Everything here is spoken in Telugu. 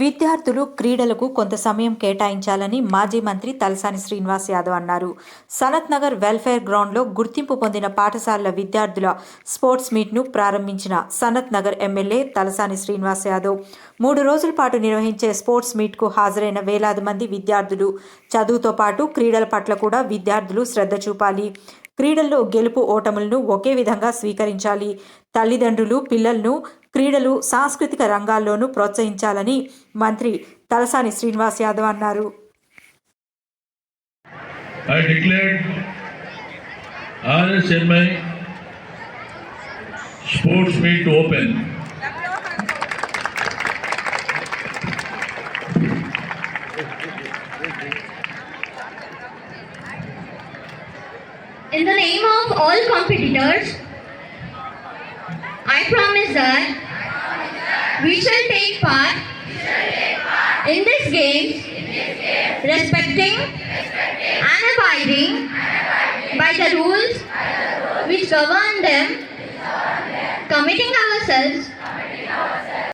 విద్యార్థులు క్రీడలకు కొంత సమయం కేటాయించాలని మాజీ మంత్రి తలసాని శ్రీనివాస్ యాదవ్ అన్నారు. సనత్ నగర్ వెల్ఫేర్ గ్రౌండ్లో గుర్తింపు పొందిన పాఠశాలల విద్యార్థుల స్పోర్ట్స్ మీట్ను ప్రారంభించిన సనత్ నగర్ ఎమ్మెల్యే తలసాని శ్రీనివాస్ యాదవ్. మూడు రోజుల పాటు నిర్వహించే స్పోర్ట్స్ మీట్కు హాజరైన వేలాది మంది విద్యార్థులు. చదువుతో పాటు క్రీడల పట్ల కూడా విద్యార్థులు శ్రద్ధ చూపాలి. క్రీడల్లో గెలుపు ఓటములను ఒకే విధంగా స్వీకరించాలి. తల్లిదండ్రులు పిల్లలను క్రీడలు సాంస్కృతిక రంగాల్లోనూ ప్రోత్సహించాలని మంత్రి తలసాని శ్రీనివాస్ యాదవ్ అన్నారు. In the name of all competitors, I promise that we shall take part, shall take part in this game, in this game respecting, respecting and abiding, by, the rules, by the rules which govern them, which govern them committing ourselves